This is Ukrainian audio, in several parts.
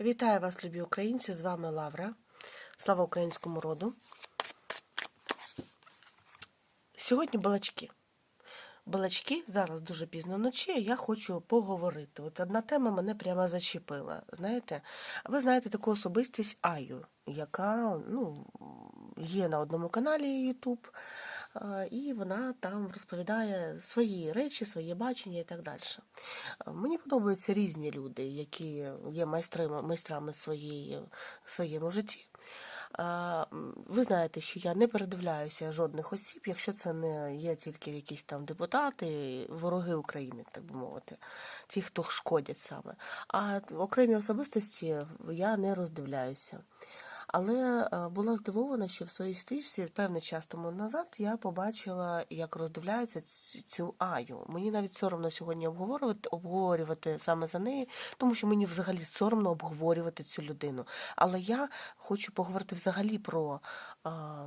Вітаю вас, любі українці! З вами Лавра. Слава українському роду. Сьогодні балачки. Балачки зараз дуже пізно вночі. Я хочу поговорити. От одна тема мене прямо зачепила. Знаєте, ви знаєте таку особистість Аю, яка ну, є на одному каналі YouTube, і вона там розповідає свої речі, своє бачення і так далі. Мені подобаються різні люди, які є майстрами, майстрами своєї, своєму житті. Ви знаєте, що я не передивляюся жодних осіб, якщо це не є тільки якісь там депутати, вороги України, так би мовити, ті, хто шкодять саме. А окремі особистості я не роздивляюся. Але е, була здивована, що в своїй стрічці певний час тому назад я побачила, як роздивляється цю Аю. Мені навіть соромно сьогодні обговорювати, обговорювати саме за неї, тому що мені взагалі соромно обговорювати цю людину. Але я хочу поговорити взагалі про а,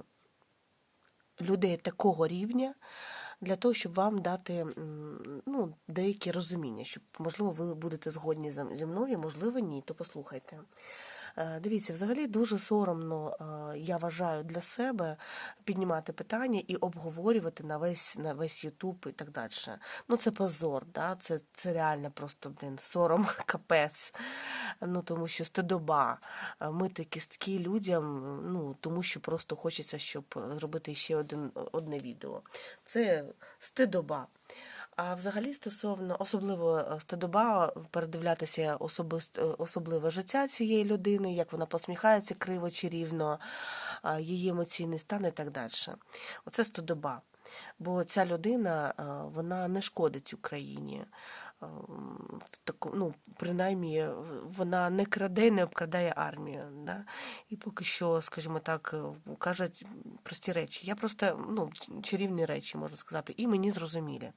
людей такого рівня. Для того, щоб вам дати ну, деякі розуміння, щоб, можливо, ви будете згодні зі мною, можливо, ні, то послухайте. Е, Дивіться, взагалі дуже соромно, е, я вважаю, для себе піднімати питання і обговорювати на весь на весь Ютуб і так далі. Ну це позор, да? це, це реально просто блін, сором, капець. Ну тому що стидоба. Е, Мити кістки людям, ну тому що просто хочеться, щоб зробити ще один одне відео. Це стидоба. А взагалі стосовно особливо стодоба передивлятися особист, е, особливе життя цієї людини, як вона посміхається криво чи рівно, її емоційний стан і так далі. Оце стидоба. Бо ця людина вона не шкодить Україні. В таку, ну, принаймні, вона не краде, не обкрадає армію. Да? І поки що, скажімо так, е, кажуть прості речі. Я просто ну, чарівні речі можна сказати, і мені зрозумілі.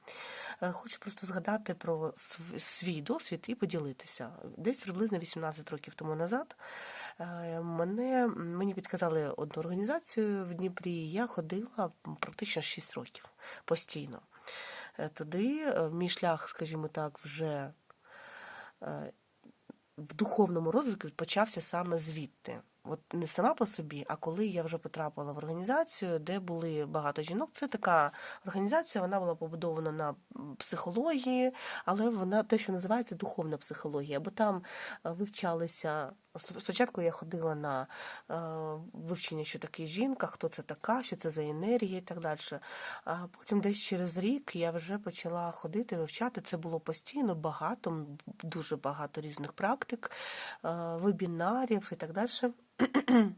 Е, Хочу просто згадати про свій досвід і поділитися. Десь приблизно 18 років тому назад мене, мені підказали одну організацію в Дніпрі. Я ходила практично 6 років постійно. Е, Туди е, мій шлях, скажімо так, вже е, в духовному розвитку почався саме звідти. От не сама по собі, а коли я вже потрапила в організацію, де були багато жінок. Це така організація, вона була побудована на психології, але вона те, що називається духовна психологія, бо там е, вивчалися. Спочатку я ходила на е, вивчення, що таке жінка, хто це така, що це за енергія і так далі. А потім десь через рік я вже почала ходити, вивчати. Це було постійно багато, дуже багато різних практик, е, вебінарів і так далі.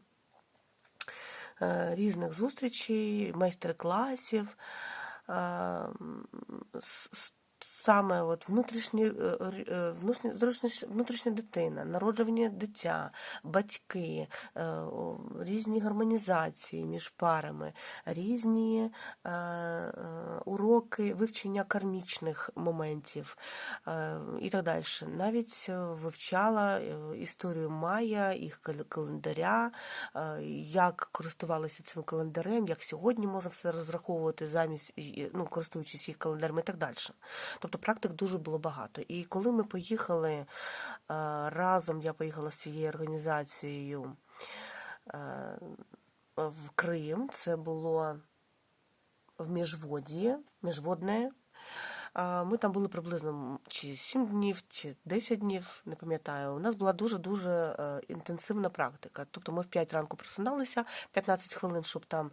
Е, Різних зустрічей, майстер-класів. Саме от внутрішні, внутрішня, дитина, народжування дитя, батьки, е, різні гармонізації між парами, різні е, е, уроки вивчення кармічних моментів е, і так далі. Навіть вивчала історію Майя, їх кал- календаря, як користувалися цим календарем, як сьогодні можна все розраховувати замість ну, користуючись їх календарем і так далі. Тобто практик дуже було багато. І коли ми поїхали е, разом, я поїхала з цією організацією е, в Крим, це було в Міжводії, Міжводне. Ми там були приблизно чи 7 днів, чи 10 днів, не пам'ятаю. У нас була дуже-дуже е, інтенсивна практика. Тобто ми в 5 ранку просиналися, 15 хвилин, щоб там е,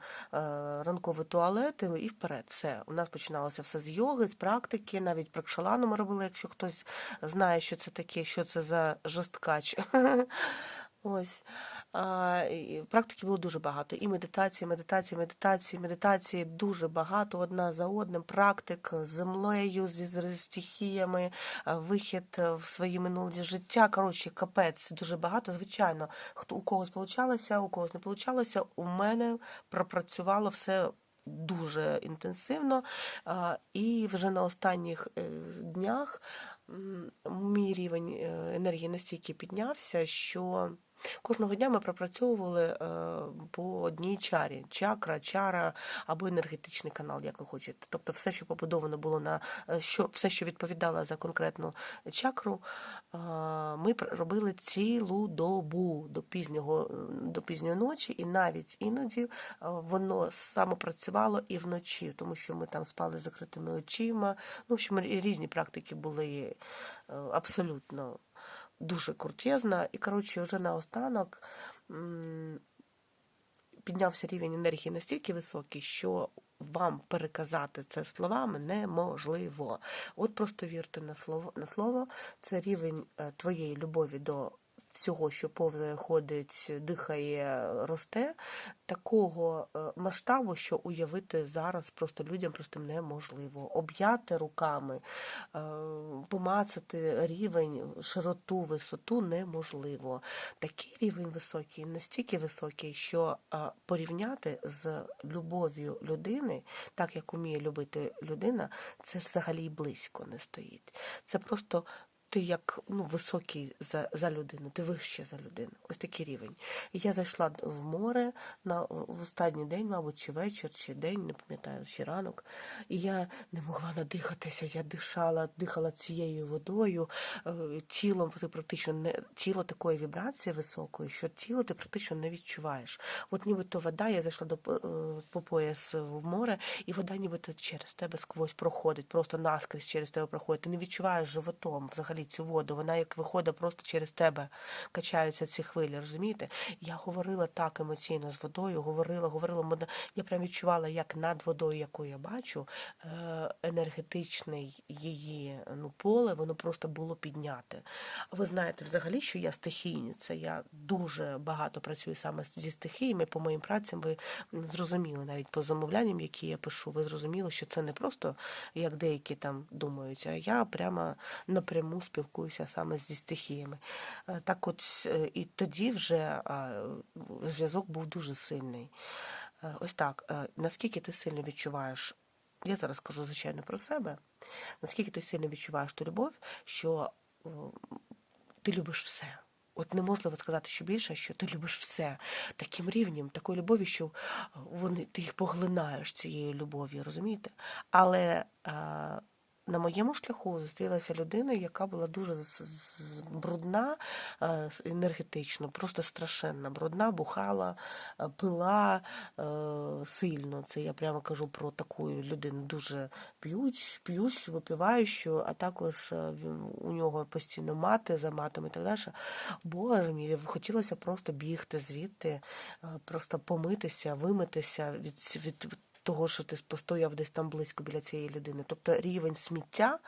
ранковий туалет і вперед. Все. У нас починалося все з йоги, з практики, навіть пракшалану ми робили, якщо хтось знає, що це таке, що це за жорсткач. Ось. А, і практики було дуже багато. І медитації, медитації, медитації, медитації дуже багато одна за одним. Практик з землею, зі стихіями, вихід в свої минулі життя. Коротше, капець, дуже багато. Звичайно, хто у когось получалося, у когось не получалося. У мене пропрацювало все. Дуже інтенсивно, і вже на останніх е, днях мій рівень е, енергії настільки піднявся, що Кожного дня ми пропрацьовували е, по одній чарі: чакра, чара або енергетичний канал, як ви хочете. Тобто, все, що побудовано було на е, що, все, що відповідало за конкретну чакру, е, ми робили цілу добу до пізнього до пізньої ночі, і навіть іноді воно самопрацювало і вночі, тому що ми там спали закритими очима. Ну, в общем, різні практики були абсолютно дуже крутезна. І, коротше, вже наостанок піднявся рівень енергії настільки високий, що вам переказати це словами неможливо. От просто вірте на слово, на слово. Це рівень е, твоєї любові до всього, що повзає, ходить, дихає, росте, такого е, масштабу, що уявити зараз просто людям просто неможливо. Об'яти руками, е, помацати рівень, широту, висоту неможливо. Такий рівень високий, настільки високий, що е, порівняти з любов'ю людини, так як уміє любити людина, це взагалі близько не стоїть. Це просто. Ти як ну, високий за, за людину, ти вище за людину. Ось такий рівень. Я зайшла в море на в останній день, мабуть, чи вечір, чи день, не пам'ятаю, чи ранок. І я не могла надихатися. Я дишала, дихала цією водою, е, тілом ти практично не тіло такої вібрації високої, що тіло ти практично не відчуваєш. От нібито вода, я зайшла до е, по пояс в море, і вода нібито через тебе сквозь проходить, просто наскрізь через тебе проходить. Ти не відчуваєш животом взагалі цю воду. Вона як виходить просто через тебе, качаються ці хвилі, розумієте? Я говорила так емоційно з водою, говорила, говорила. Я прям відчувала, як над водою, яку я бачу, е, енергетичний її ну, поле, воно просто було підняте. Ви знаєте, взагалі, що я стихійниця, я дуже багато працюю саме зі стихіями. По моїм працям ви зрозуміли навіть по замовлянням, які я пишу, ви зрозуміли, що це не просто як деякі там думають, а я прямо напряму спілкуюся саме зі стихіями. Е, Так от е, і тоді вже зв'язок був дуже сильний. Е, Ось так, наскільки ти сильно відчуваєш, я зараз кажу, звичайно, про себе, наскільки ти сильно відчуваєш ту любов, що ти любиш все. От неможливо сказати, що більше, що ти любиш все таким рівнем, такою любов'ю, що вони, ти їх поглинаєш цією любов'ю, розумієте? Але на моєму шляху зустрілася людина, яка була дуже брудна е, енергетично, просто страшенна. Брудна, бухала, е, пила е, сильно. Це я прямо кажу про таку людину дуже п'юч, п'ющу, випиваючу, а також у нього постійно мати за матом і так далі. Боже мій, хотілося просто бігти звідти, просто помитися, вимитися від, від того, що ти постояв десь там близько біля цієї людини. Тобто рівень сміття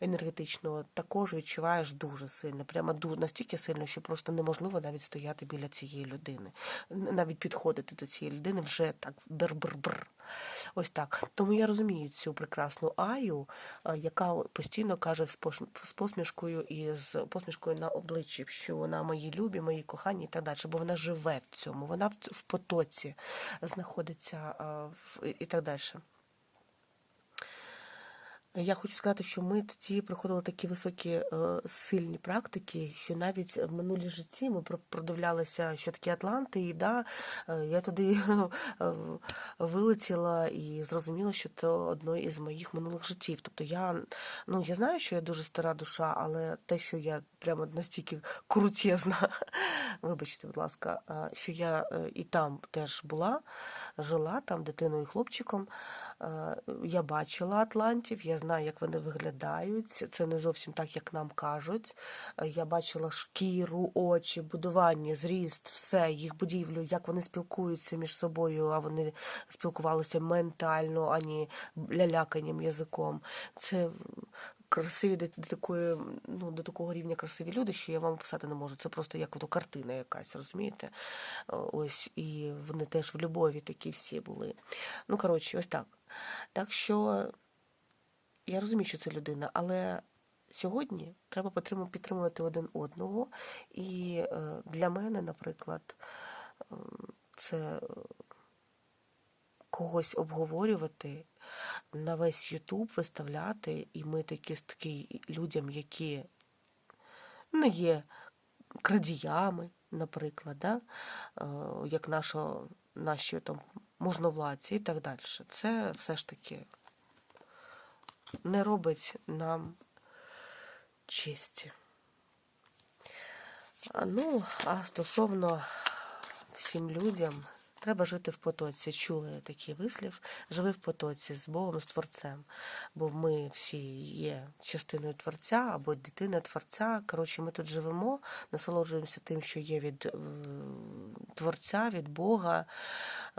енергетичного також відчуваєш дуже сильно, прямо настільки сильно, що просто неможливо навіть стояти біля цієї людини, навіть підходити до цієї людини вже так бр-бр-бр. Ось так. Тому я розумію цю прекрасну Аю, е, яка постійно каже з посмішкою і з посмішкою на обличчі, що вона мої любі, мої кохані і так далі, бо вона живе в цьому, вона в, потоці знаходиться е, і так далі. Я хочу сказати, що ми тоді проходили такі високі е, сильні практики, що навіть в минулі житті ми про- продивлялися, що таке Атланти, і да, е, я туди е, вилетіла і зрозуміла, що це одно із моїх минулих життів. Тобто я, ну, я знаю, що я дуже стара душа, але те, що я прямо настільки крутезна, вибачте, будь ласка, що я і там теж була, жила там дитиною і хлопчиком. Е, Я бачила атлантів, я знаю, як вони виглядають. Це не зовсім так, як нам кажуть. Е, Я бачила шкіру, очі, будування, зріст, все, їх будівлю, як вони спілкуються між собою, а вони спілкувалися ментально, ані ляляканням язиком. Це красиві до, такої, ну, до такого рівня красиві люди, що я вам описати не можу. Це просто як ото картина якась, розумієте? Ось, і вони теж в любові такі всі були. Ну, коротше, ось так. Так що я розумію, що це людина, але сьогодні треба підтримувати один одного. І е, для мене, наприклад, е, це когось обговорювати, на весь Ютуб виставляти і мити кістки людям, які не є крадіями, наприклад, да? е, як нашо, наші там можновладці і так далі. Це все ж таки не робить нам честі. Ну, а стосовно всім людям, треба жити в потоці. Чули такий вислів? Живи в потоці з Богом, з Творцем. Бо ми всі є частиною Творця або дитина Творця. Коротше, ми тут живемо, насолоджуємося тим, що є від е, Творця, від Бога.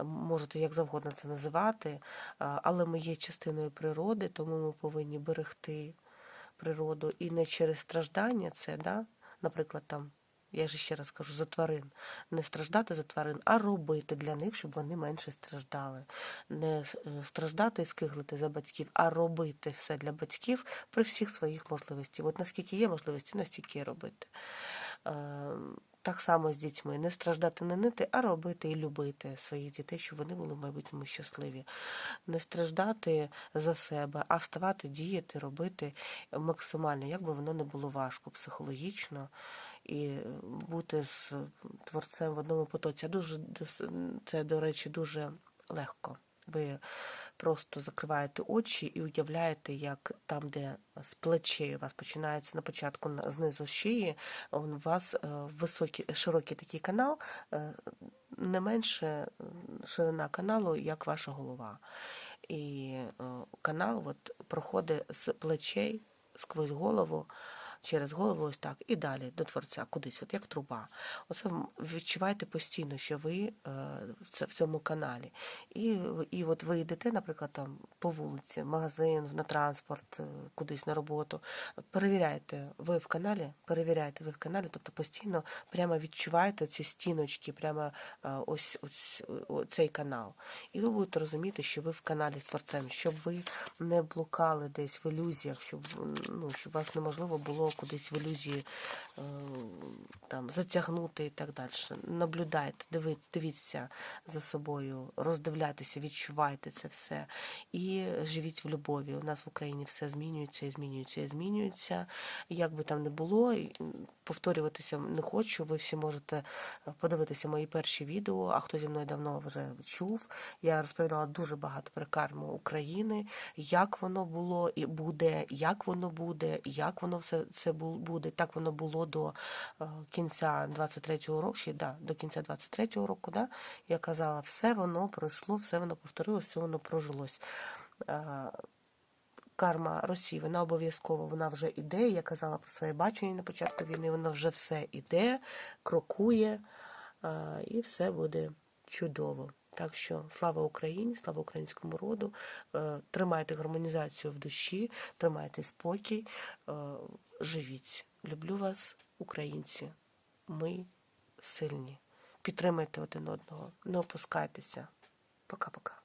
Можете як завгодно це називати, але ми є частиною природи, тому ми повинні берегти природу і не через страждання це, да? наприклад, там. Я ж ще раз кажу за тварин. Не страждати за тварин, а робити для них, щоб вони менше страждали. Не е, страждати і скиглити за батьків, а робити все для батьків при всіх своїх можливостях. От наскільки є можливості, настільки робити. Е, Так само з дітьми. Не страждати, не нити, а робити і любити своїх дітей, щоб вони були в майбутньому щасливі. Не страждати за себе, а вставати, діяти, робити максимально, як би воно не було важко психологічно і бути з творцем в одному потоці. Дуже це, до речі, дуже легко. Ви просто закриваєте очі і уявляєте, як там, де з плечей у вас починається на початку знизу шиї, у вас е, високий, широкий такий канал, е, не менше е, ширина каналу, як ваша голова. І канал от, проходить з плечей сквозь голову, через голову ось так, і далі до творця, кудись, от як труба. Оце відчувайте постійно, що ви е, це- в цьому каналі. І, і от ви йдете, наприклад, там по вулиці, в магазин, на транспорт, е, кудись на роботу. Перевіряйте, ви в каналі, перевіряйте, ви в каналі, тобто постійно прямо відчуваєте ці стіночки, прямо е, ось, ось цей канал. І ви будете розуміти, що ви в каналі з творцем, щоб ви не блукали десь в ілюзіях, щоб, ну, щоб вас неможливо було кудись в ілюзії е, там, затягнути і так далі. Наблюдайте, дивіться за собою, роздивляйтеся, відчувайте це все. І живіть в любові. У нас в Україні все змінюється і змінюється і змінюється. Як би там не було, повторюватися не хочу. Ви всі можете подивитися мої перші відео, а хто зі мною давно вже чув. Я розповідала дуже багато про карму України, як воно було і буде, як воно буде, як воно все це бу- буде. Так воно було до е, кінця 23-го року, ще да, до кінця 23-го року, да, я казала, все воно пройшло, все воно повторилось, все воно прожилось. Е, Карма Росії, вона обов'язково вона вже іде. Я казала про своє бачення на початку війни, вона вже все іде, крокує, е, і все буде чудово. Так що слава Україні, слава українському роду. Тримайте гармонізацію в душі, тримайте спокій, живіть. Люблю вас, українці. Ми сильні. Підтримайте один одного, не опускайтеся. Пока-пока.